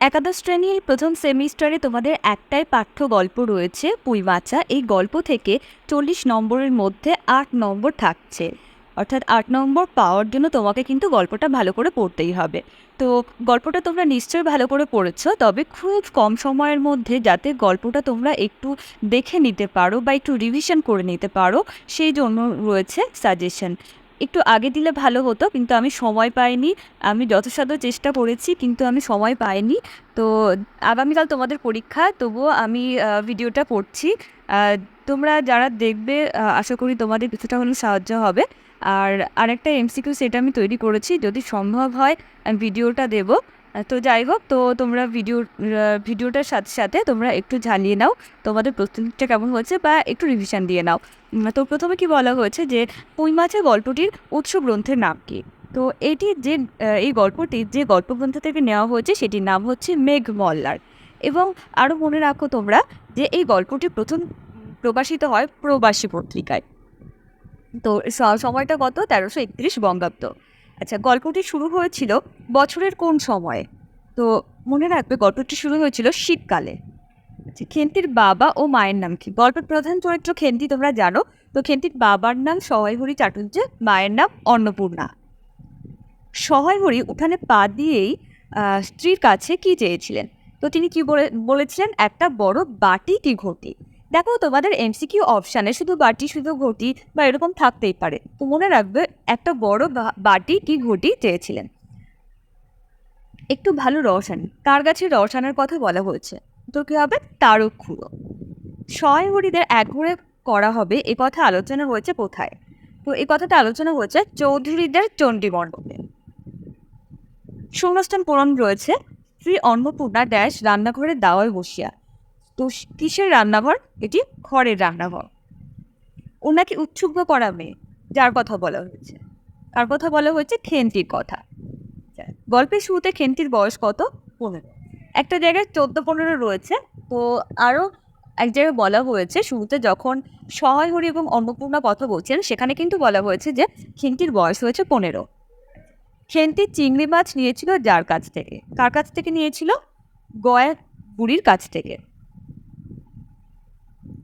একাদশ শ্রেণির প্রথম সেমিস্টারে তোমাদের একটাই পাঠ্য গল্প রয়েছে পুইমাচা এই গল্প থেকে চল্লিশ নম্বরের মধ্যে আট নম্বর থাকছে। অর্থাৎ আট নম্বর পাওয়ার জন্য তোমাকে কিন্তু গল্পটা ভালো করে পড়তেই হবে। তো গল্পটা তোমরা নিশ্চয়ই ভালো করে পড়েছো, তবে খুব কম সময়ের মধ্যে যাতে গল্পটা তোমরা একটু দেখে নিতে পারো বা একটু রিভিশন করে নিতে পারো, সেই জন্য রয়েছে সাজেশন একটু আগে দিলে ভালো হতো, কিন্তু আমি সময় পাইনি। আমি যথাসাধ্য চেষ্টা করেছি, কিন্তু আমি সময় পাইনি। তো আগামীকাল তোমাদের পরীক্ষা, তবুও আমি ভিডিওটা করছি। তোমরা যারা দেখবে আশা করি তোমাদের কিছুটা হলেও সাহায্য হবে। আর আরেকটা এমসিকিউ সেটা আমি তৈরি করেছি, যদি সম্ভব হয়, আমি ভিডিওটা দেবো। তো যাই হোক, তো তোমরা ভিডিও ভিডিওটার সাথে সাথে তোমরা একটু ঝালিয়ে নাও। তোমাদের প্রস্তুতিটা কেমন হয়েছে বা একটু রিভিশন দিয়ে নাও। তো প্রথমে কি বলা হয়েছে যে, পুঁই মাছের গল্পটির উৎস গ্রন্থের নাম কি? তো এটি যে এই গল্পটি যে গল্পগ্রন্থ থেকে নেওয়া হয়েছে, সেটির নাম হচ্ছে মেঘ মল্লার। এবং আরও মনে রাখো তোমরা যে, এই গল্পটি প্রথম প্রকাশিত হয় প্রবাসী পত্রিকায়। তো সময়টা কত? তেরোশো একত্রিশ বঙ্গাব্দ। আচ্ছা গল্পটি শুরু হয়েছিল বছরের কোন সময়ে? তো মনে রাখবে গল্পটি শুরু হয়েছিল শীতকালে। আচ্ছা খেন্তির বাবা ও মায়ের নাম কি? গল্পের প্রধান চরিত্র খেন্তি তোমরা জানো। তো খেন্তির বাবার নাম সহায়হরি চাটুর্য, মায়ের নাম অন্নপূর্ণা। সহায়হরি উঠানে পা দিয়েই স্ত্রীর কাছে কি চেয়েছিলেন? তো তিনি কি বলে, বলেছিলেন, একটা বড় বাটি কি ঘটি? দেখো তোমাদের এমসিকিউ অপশানে শুধু বাটি, শুধু ঘটি বা এরকম থাকতেই পারে। তো মনে রাখবে, একটা বড় বাটি কি ঘটি চেয়েছিলেন। একটু ভালো রস আনি কার গাছে রস আনার কথা বলা হয়েছে? তো কি হবে? তারক খুঁড়ো সহায়হরিদের একঘরে করা হবে, এ কথা আলোচনা হয়েছে কোথায়? তো এই কথাটা আলোচনা হয়েছে চৌধুরীদের চণ্ডী মণ্ডপে। শূন্যস্থান পূরণ রয়েছে। শ্রী অন্নপূর্ণা ড্যাশ রান্নাঘরে দাওয়ায় বসিয়া। তো কিসের রান্নাঘর? এটি খড়ের রান্নাঘর। ওনাকে উৎসুক করা মেয়ে, যার কথা বলা হয়েছে। কার কথা বলা হয়েছে খেন্তির কথা। গল্পের শুরুতে খেন্তির বয়স কত? পনেরো। একটা জায়গায় চোদ্দ পনেরো রয়েছে। তো আরও এক জায়গায় বলা হয়েছে শুরুতে যখন সহায়হরি এবং অন্নপূর্ণা কথা বলছেন সেখানে কিন্তু বলা হয়েছে যে খেন্তির বয়স হয়েছে পনেরো। খেন্তি চিংড়ি মাছ নিয়েছিল যার কাছ থেকে? কার কাছ থেকে নিয়েছিল? গয়া বুড়ির কাছ থেকে।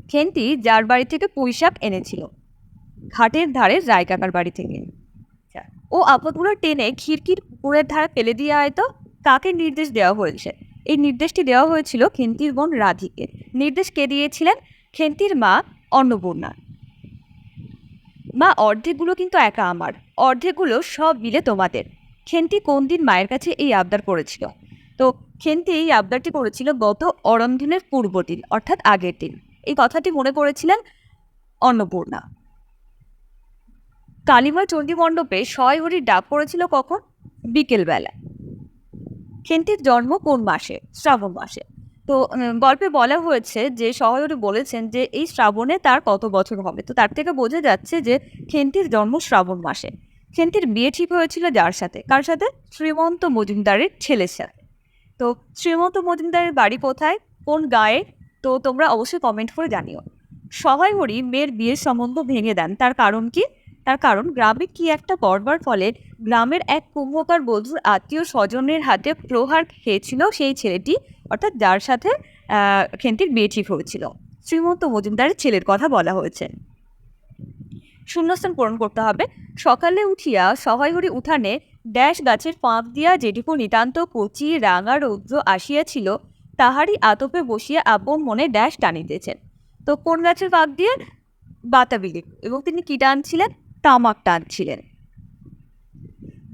খেন্তি যার বাড়ি থেকে পুঁইশাক এনেছিল। ঘাটের ধারে রায় কাকার বাড়ি থেকে। ও আপদগুলো টেনে খিড়কির উপরের ধারে ফেলে দিয়ে আয় তো। কাকে নির্দেশ দেওয়া হয়েছে? এই নির্দেশটি দেওয়া হয়েছিল খেন্তির বোন রাধিকে। নির্দেশ কে দিয়েছিলেন? খেন্তির মা অন্নপূর্ণা। মা, অর্ধেকগুলো কিন্তু একা আমার। অর্ধেকগুলো সব মিলে তোমাদের। খেন্তি কোন দিন মায়ের কাছে এই আবদার করেছিল? তো খেন্তি এই আবদারটি করেছিল গত অরন্ধনের পূর্ব দিন, অর্থাৎ আগের দিন। এই কথাটি মনে করেছিলেন অন্নপূর্ণা। কালিমা চণ্ডী মণ্ডপে শয়হরির ডাক পড়েছিল কখন? বিকেলবেলা। খেন্তির জন্ম কোন মাসে? শ্রাবণ মাসে। তো গল্পে বলা হয়েছে যে সহায়রি বলেছেন যে, এই শ্রাবণে তার কত বছর হবে? তো, তার থেকে বোঝা যাচ্ছে যে খেন্তির জন্ম শ্রাবণ মাসে। খেন্তির বিয়ে ঠিক হয়েছিল যার সাথে? কার সাথে? শ্রীমন্ত মজুমদারের ছেলের সাথে। তো, শ্রীমন্ত মজুমদারের বাড়ি কোথায়? কোন গায়ে? তো, তোমরা অবশ্যই কমেন্ট করে জানিও। সহায় হরি মেয়ের বিয়ের সম্বন্ধ ভেঙে দেন। তার কারণ কি? তার কারণ, গ্রামে কি একটা করবার ফলে গ্রামের এক কুম্ভকার বধূর আত্মীয় স্বজনের হাতে প্রহার খেয়েছিল সেই ছেলেটি, অর্থাৎ যার সাথে খেন্তির বিয়ে ঠিক হয়েছিল। শ্রীমন্ত মজুমদারের ছেলের কথা বলা হয়েছে। শূন্যস্থান পূরণ করতে হবে। সকালে উঠিয়া সহায়হরি উঠানে ড্যাশ গাছের ফাঁক দিয়া যেটুকু নিতান্ত কচি, রাঙা রৌদ্র আসিয়াছিল, তাহারই আতপে বসিয়া আপন মনে ড্যাশ টানিতেছেন। তো কোন গাছের ফাঁক দিয়ে? বাতাবিলি। এবং তিনি কি টানছিলেন? তামাক টানছিলেন।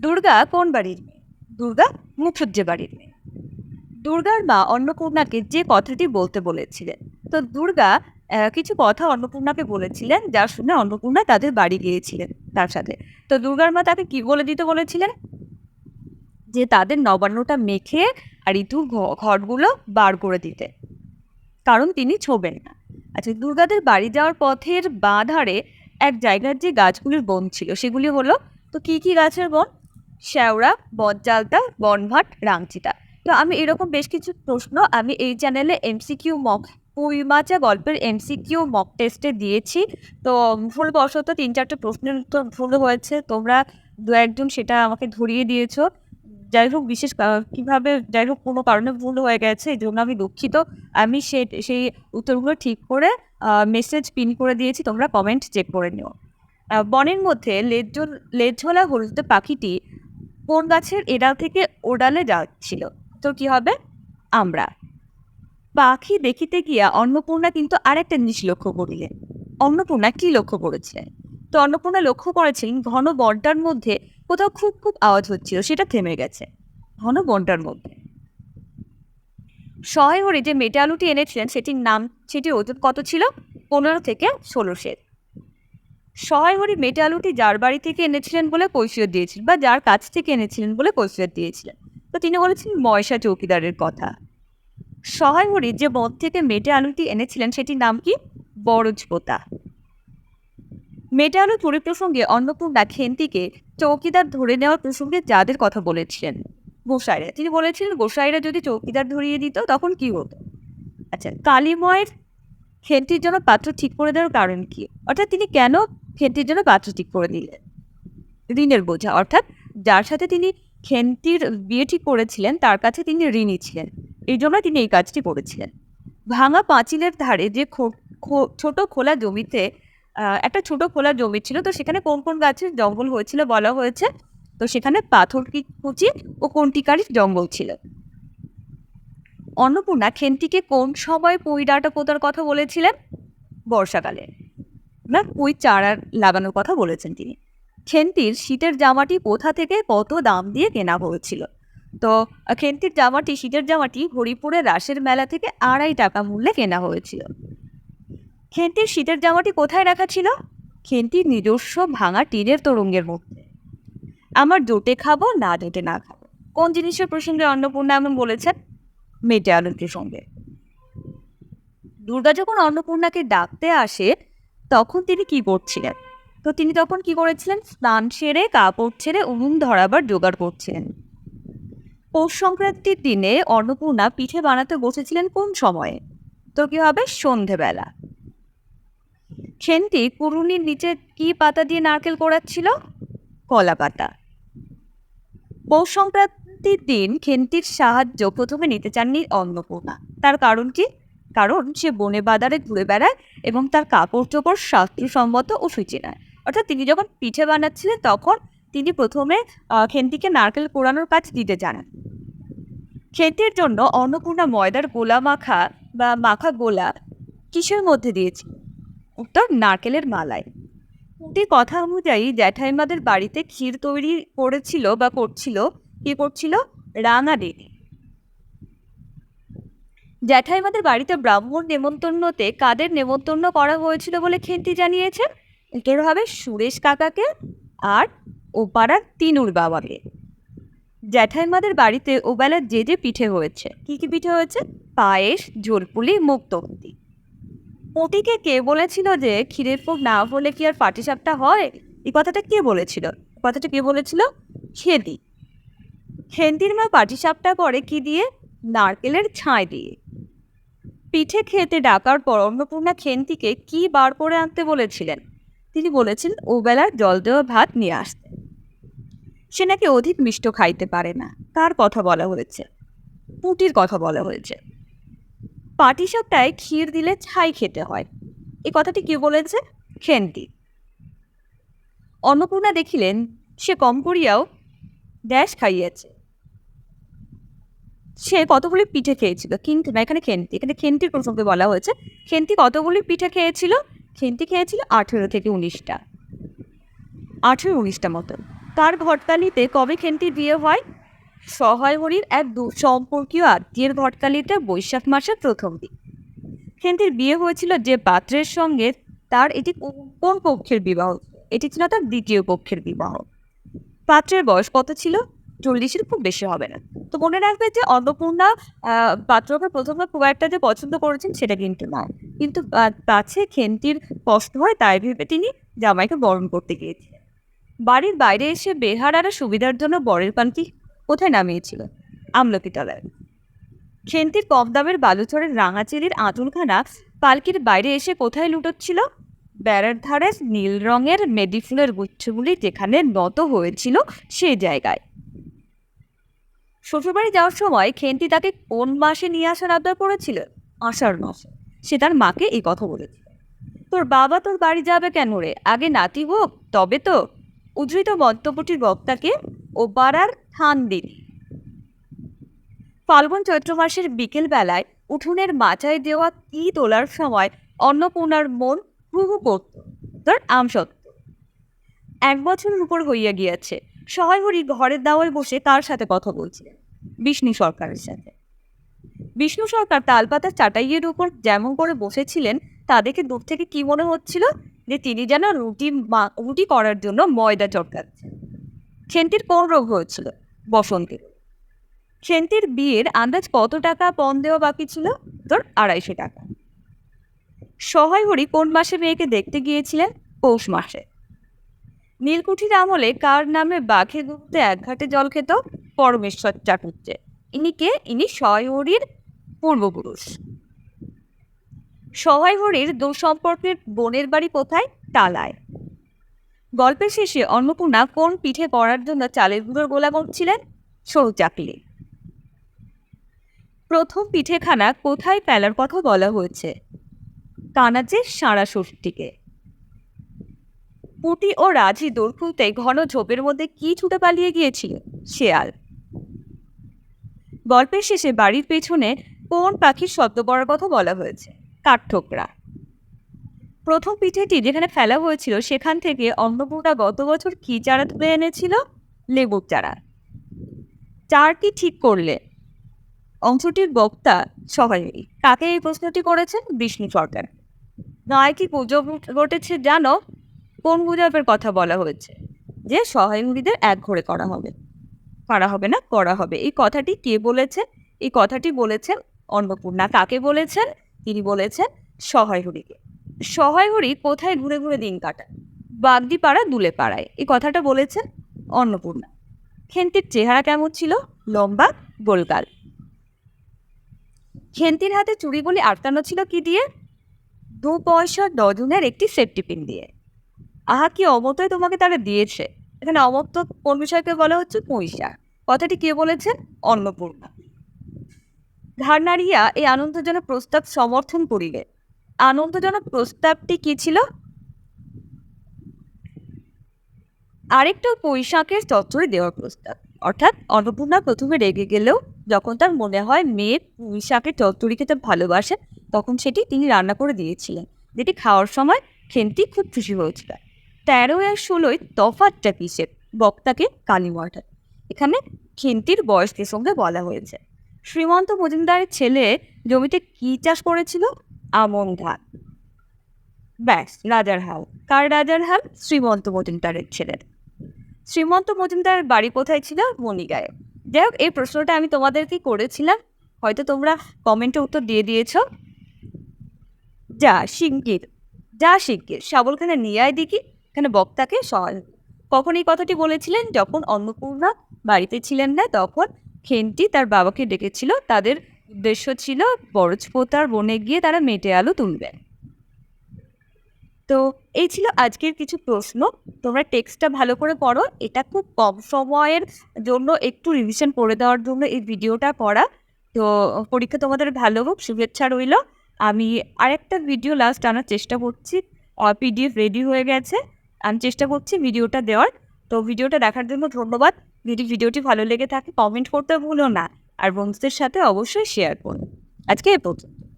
দুর্গা কোন বাড়ির মেয়ে? দুর্গা মুখুজ্জে বাড়ির মেয়ে। দুর্গার মা অন্নপূর্ণাকে যে কথাটি বলতে বলেছিলেন। তো দুর্গা কিছু কথা অন্নপূর্ণাকে বলেছিলেন, যা শুনে অন্নপূর্ণা তাদের বাড়ি গিয়েছিলেন তার সাথে। তো দুর্গার মা তাকে কি বলে দিতে বলেছিলেন? যে তাদের নবান্নটা মেখে আর ঘ- ঘরগুলো বার করে দিতে। কারণ তিনি ছোবেন না। আচ্ছা দুর্গাদের বাড়ি যাওয়ার পথের বাঁ ধারে এক জায়গার যে গাছগুলির বন ছিল, সেগুলি হলো, তো কি কি গাছের বন? শ্যাওড়া বনজালতা বনভাট রাংচিতা তো আমি এরকম বেশ কিছু প্রশ্ন আমি এই চ্যানেলে এমসিকিউ মক পুইমাচা গল্পের এমসিকিউ মক টেস্টে দিয়েছি। তো ভুলবশত তিন চারটে প্রশ্নের উত্তর ভুল হয়েছে, তোমরা দু একজন সেটা আমাকে ধরিয়ে দিয়েছ। যাই হোক, বিশেষ কীভাবে, যাই হোক, কোনো কারণে ভুল হয়ে গেছে, এই জন্য আমি দুঃখিত। আমি সে, সেই উত্তরগুলো ঠিক করে মেসেজ পিন করে দিয়েছি, তোমরা কমেন্ট চেক করে নিও। বনের মধ্যে লেজল লেজঝোলা হলুদ পাখিটি কোন গাছের এডাল থেকে ওডালে যাচ্ছিল। তো কি হবে? আমরা। পাখি দেখিতে গিয়া অন্নপূর্ণা কিন্তু আরেকটা জিনিস লক্ষ্য করিলেন। অন্নপূর্ণা কি লক্ষ্য করেছিলেন? তো অন্নপূর্ণা লক্ষ্য করেছিলেন ঘন বনটার মধ্যে কোথাও খুব খুব আওয়াজ হচ্ছিল, সেটা থেমে গেছে। ঘন বনটার মধ্যে। সহায় হরি যে মেটে আলুটি এনেছিলেন, সেটির নাম, সেটির ওজন কত ছিল? পনেরো থেকে ষোলো সের। সহায় হরি মেটে আলুটি যার বাড়ি থেকে এনেছিলেন বলে কৈফিয়ত দিয়েছিলেন বা যার কাছ থেকে এনেছিলেন বলে কৈফিয়ত দিয়েছিলেন। তো তিনি বলেছিলেন ময়সা চৌকিদারের কথা। সহায় হরি যে বন থেকে মেটে আলুটি এনেছিলেন, সেটির নাম কি? বরজপোতা মেটে আলু চুরি প্রসঙ্গে অন্নপূর্ণা খেন্তিকে চৌকিদার ধরে নেওয়ার প্রসঙ্গে যাদের কথা বলেছিলেন। গোসাইরা। তিনি বলেছিলেন, গোসাইরা যদি চৌকিদার ধরিয়ে দিত, তখন কি হতো? আচ্ছা কালীময়ের খেন্তির জন্য পাত্র ঠিক করে দেওয়ার কারণ কি? অর্থাৎ তিনি কেন খেন্তির জন্য পাত্র ঠিক করে দিলেন? ঋণের বোঝা, অর্থাৎ যার সাথে তিনি খেন্তির বিয়ে ঠিক করেছিলেন, তার কাছে তিনি ঋণী ছিলেন। এই জন্য তিনি এই কাজটি করেছিলেন। ভাঙা পাঁচিলের ধারে যে ছোট খোলা জমিতে একটা ছোট খোলা জমি ছিল, তো সেখানে কোন কোন গাছের জঙ্গল হয়েছিল বলা হয়েছে? তো সেখানে পাথর কি কুচি ও কন্টিকারির জঙ্গল ছিল? অন্নপূর্ণা খেন্তিকে কোন সময় পুঁই ডাঁটা পোতার কথা বলেছিলেন? বর্ষাকালে। না, পুঁই চারা লাগানোর কথা বলেছেন তিনি। খেন্তির শীতের জামাটি কোথা থেকে কত দাম দিয়ে কেনা হয়েছিল? তো খেন্তির জামাটি, শীতের জামাটি হরিপুরের রাসের মেলা থেকে আড়াই টাকা মূল্যে কেনা হয়েছিল। খেন্তির শীতের জামাটি কোথায় রাখা ছিল? খেন্তির নিজস্ব ভাঙা টিনের তরঙ্গের মধ্যে। আমার জোটে খাব, না জোটে না খাব। কোন জিনিসের প্রসঙ্গে অন্নপূর্ণা এমন বলেছেন? মেটে আলুর প্রসঙ্গে দুর্গা যখন অন্নপূর্ণাকে ডাকতে আসে, তখন তিনি কি করছিলেন? তো তিনি তখন কি করেছিলেন? স্নান সেরে, কাপড় ছেড়ে উনুন ধরাবার জোগাড় করছিলেন। পৌষ সংক্রান্তির দিনে অন্নপূর্ণা পিঠে বানাতে বসেছিলেন কোন সময়ে? তো কি হবে? সন্ধেবেলা। খেন্তি কুরুনির নিচে কি পাতা দিয়ে নারকেল কোড়াচ্ছিল কলা পাতা পৌষ সংক্রান্তির দিন খেন্তির সাহায্য প্রথমে নিতে চাননি অন্নপূর্ণা। তার কারণ কি? কারণ সে বনে বাজারে ঘুরে বেড়ায় এবং তার কাপড় চোপড় শাস্ত্রসম্মত ও সূচি নয়। অর্থাৎ তিনি যখন পিঠে বানাচ্ছিলেন তখন তিনি প্রথমে খেন্তিকে নারকেল কোড়ানোর কাজ দিতে জানান। খেন্তির জন্য অন্নপূর্ণা ময়দার গোলা মাখা বা মাখা গোলা কিসের মধ্যে দিয়েছে? উত্তর, নারকেলের মালায়। পুঁটির কথা অনুযায়ী জ্যাঠাইমাদের বাড়িতে ক্ষীর তৈরি করেছিল বা করছিল, কি করছিল? রাঙা দেবী। জ্যাঠাইমাদের বাড়িতে ব্রাহ্মণ নেমন্তন্নতে কাদের নেমন্তন্ন করা হয়েছিল বলে খেন্তি জানিয়েছে? এটার হবে সুরেশ কাকাকে আর ওপাড়ার তিনুর বাবাকে। জ্যাঠাইমাদের বাড়িতে ওবেলা যে যে পিঠে হয়েছে, কি কি পিঠে হয়েছে? পায়েস, ঝোলপুলি মুক্তবতী পটিকে কে বলেছিল যে ক্ষীরের ভোগ না হলে কি আর পাটিসাপটা হয়? এই কথাটা কে বলেছিল? কথাটা কে বলেছিল? খেদি খেন্দির মা পাটিসাপটা করে কি দিয়ে? নারকেলের ছাই দিয়ে। পিঠে খেতে ডাকার পর অন্নপূর্ণা খেন্তিকে কি বার করে আনতে বলেছিলেন? তিনি বলেছেন ওবেলার জল দেওয়া ভাত নিয়ে আসতে। সে নাকি অধিক মিষ্ট খাইতে পারে না। তার কথা বলা হয়েছে। পুটির কথা বলা হয়েছে। পাটিসাপটায় ক্ষীর দিলে ছাই খেতে হয়। এই কথাটি কে বলেছে? খেন্তি। অন্নপূর্ণা দেখিলেন, সে কম করিয়াও ড্যাশ খাইয়াছে। সে কতগুলি পিঠে খেয়েছিল? কিন্তু না, এখানে খেন্তি। এখানে খেন্তির প্রসঙ্গে বলা হয়েছে, খেন্তি কতগুলি পিঠে খেয়েছিল? খেন্তি খেয়েছিল আঠেরো থেকে উনিশটা। আঠেরো উনিশটা মতো তার ঘটকালিতে কবে খেন্তির বিয়ে হয়? সহায় হরির এক দু- সম্পর্কীয় আত্মীয়ের ঘটকালিতে বৈশাখ মাসের প্রথম দিন। খেন্তির বিয়ে হয়েছিল যে পাত্রের সঙ্গে, তার এটি কোন পক্ষের বিবাহ? এটি ছিল তার দ্বিতীয় পক্ষের বিবাহ। পাত্রের বয়স কত ছিল? চল্লিশের খুব বেশি হবে না। তো মনে রাখবে যে অন্নপূর্ণা পাত্রকে প্রথমে খুব একটা যে পছন্দ করেছেন সেটা কিন্তু না কিন্তু পাছে খেন্তির কষ্ট হয় তাই ভেবে তিনি জামাইকে বরণ করতে গিয়েছিলেন। বাড়ির বাইরে এসে বেহারারা সুবিধার জন্য বরের পানটি কোথায় নামিয়েছিল? আমলকি তলায় খেন্তির কম দামের বালুচরের রাঙাচেরির আঁচলখানা পালকির বাইরে এসে কোথায় লুটোচ্ছিল? বেড়ার ধারে নীল রঙের মেডি ফুলের গুচ্ছগুলি যেখানে নত হয়েছিল সে জায়গায়। শ্বশুরবাড়ি যাওয়ার সময় খেন্তি তাকে কোন মাসে নিয়ে আসার আবদার করেছিল? আষাঢ় মাসে। সে তার মাকে এই কথা বলেছিল তোর বাবা তোর বাড়ি যাবে কেন রে? আগে নাতি হোক, তবে তো। উদ্ধৃত মন্তব্যটির বক্তাকে ও পাড়ার থান দিলি ফাল্গুন চৈত্র মাসের বিকেল বেলায় উঠোনের মাচায় দেওয়া কি তোলার সময় অন্নপূর্ণার মন হু হু করত তোর আম সত্য এক বছরের উপর হইয়া গিয়াছে। সহায় হরি ঘরের দাওয়ায় বসে তার সাথে কথা বলছিলেন বিষ্ণু সরকারের সাথে। বিষ্ণু সরকার তালপাতার চাটাইয়ের উপর যেমন করে বসেছিলেন, তা দেখে দূর থেকে কি মনে হচ্ছিল যে তিনি যেন রুটি মা- রুটি করার জন্য ময়দা চটকাচ্ছেন। সেন্টির কোন রোগ হয়েছিল? বসন্তের সেন্টির বিয়ের আন্দাজ কত টাকা পণ দেওয়া বাকি ছিল? তোর আড়াইশো টাকা। সহায় হরি কোন মাসে মেয়েকে দেখতে গিয়েছিলেন? পৌষ মাসে। নীলকুঠির আমলে কার নামে বাঘে গুপ্তে এক ঘাটে জল খেত? পরমেশ্বর চাটুর্যে ইনি কে? ইনি সহায়হরির পূর্বপুরুষ। সহায়হরির দূর সম্পর্কের বোনের বাড়ি কোথায়? টালায় গল্পের শেষে অন্নপূর্ণা কোন পিঠে পড়ার জন্য চালের গুঁড়োর গোলা করছিলেন? সরু চাকলি। প্রথম পিঠেখানা কোথায় ফেলার কথা বলা হয়েছে? কানাচের সারা ষষ্ঠীকে। পুটি ও রাজি দৌড় খুলতে ঘন ঝোপের মধ্যে কি ছুটে পালিয়ে গিয়েছিল? শেয়াল। গল্পের শেষে বাড়ির পেছনে কোন পাখির শব্দ পড়ার কথা বলা হয়েছে? কাঠঠোকরা। প্রথম পিঠেটি যেখানে ফেলা হয়েছিল, সেখান থেকে অন্নপূর্ণা গত বছর কি চারা তুলে এনেছিল? লেবুর চারা। চারটি ঠিক করলে। অংশটির বক্তা সহায়ী কাকে এই প্রশ্নটি করেছেন? বিষ্ণু সরকার। নয় কি পুজো ঘটেছে জানো? কোন গুজবের কথা বলা হয়েছে? যে সহায়ুরীদের এক ঘরে করা হবে। করা হবে না, করা হবে। এই কথাটি কে বলেছেন? এই কথাটি বলেছেন অন্নপূর্ণা। কাকে বলেছেন? তিনি বলেছেন সহায়হরিকে সহায়হরি কোথায় ঘুরে ঘুরে দিন কাটায়? বাগদি পাড়া দুলে পাড়ায় এই কথাটা বলেছেন অন্নপূর্ণা। খেন্তির চেহারা কেমন ছিল? লম্বা, গোলগাল। খেন্তির হাতে চুড়িগুলি আটকানো ছিল কি দিয়ে? দু পয়সা ডজনের একটি সেফটি পিন দিয়ে। আহা, কি অমতই তোমাকে তারা দিয়েছে। এখানে অমত কোন বিষয়কে বলা হচ্ছে? পয়সা। কথাটি কে বলেছেন? অন্নপূর্ণা। ধার নাড়িয়া এই আনন্দজনক প্রস্তাব সমর্থন করিলে আনন্দজনক প্রস্তাবটি কি ছিল? আরেকটা বৈশাখের চত্বরে দেওয়ার প্রস্তাব। অর্থাৎ অন্নপূর্ণা প্রথমে রেগে গেলেও যখন তার মনে হয় মেয়ে পুঁইশাকের চচ্চড়ি খেতে ভালোবাসে, তখন সেটি তিনি রান্না করে দিয়েছিলেন, যেটি খাওয়ার সময় খেন্তি খুব খুশি হয়েছিল। তেরো আর ষোলোয় তফাতটা কিসের? বক্তাকে কালী কালীমঠা এখানে খেন্তির বয়সের সঙ্গে বলা হয়েছে। শ্রীমন্ত মজুমদারের ছেলে জমিতে কি চাষ করেছিল? আমন ধান ব্যাস, রাজার হাল। কার রাজার হাল? শ্রীমন্ত মজুমদারের ছেলের। শ্রীমন্ত মজুমদারের বাড়ি কোথায় ছিল? মণিগায়ে। যাই হোক, এই প্রশ্নটা আমি তোমাদেরকে করেছিলাম। হয়তো তোমরা কমেন্টে উত্তর দিয়ে দিয়েছ। যা শিগগির যা শিগগির। শাবলখানে নিয়ে আয় দেখি, এখানে বক্তাকে সহায়। কখন এই কথাটি বলেছিলেন? যখন অন্নপূর্ণা বাড়িতে ছিলেন না, তখন খেন্তি তার বাবাকে ডেকেছিল। তাদের উদ্দেশ্য ছিল বরজপোতার বনে গিয়ে তারা মেটে আলু তুলবেন। তো এই ছিল আজকের কিছু প্রশ্ন। তোমরা টেক্সটটা ভালো করে পড়ো। এটা খুব কম সময়ের জন্য একটু রিভিশন করে দেওয়ার জন্য এই ভিডিওটা করা। তো পরীক্ষা তোমাদের ভালো হোক, শুভেচ্ছা রইল। আমি আরেকটা ভিডিও লাস্ট আনার চেষ্টা করছি। পিডিএফ রেডি হয়ে গেছে। আমি চেষ্টা করছি ভিডিওটা দেওয়ার। তো ভিডিওটা দেখার জন্য ধন্যবাদ। যদি ভিডিওটি ভালো লেগে থাকে কমেন্ট করতে ভুলো না। আর বন্ধুদের সাথে অবশ্যই শেয়ার করুন। আজকে এ পর্যন্ত।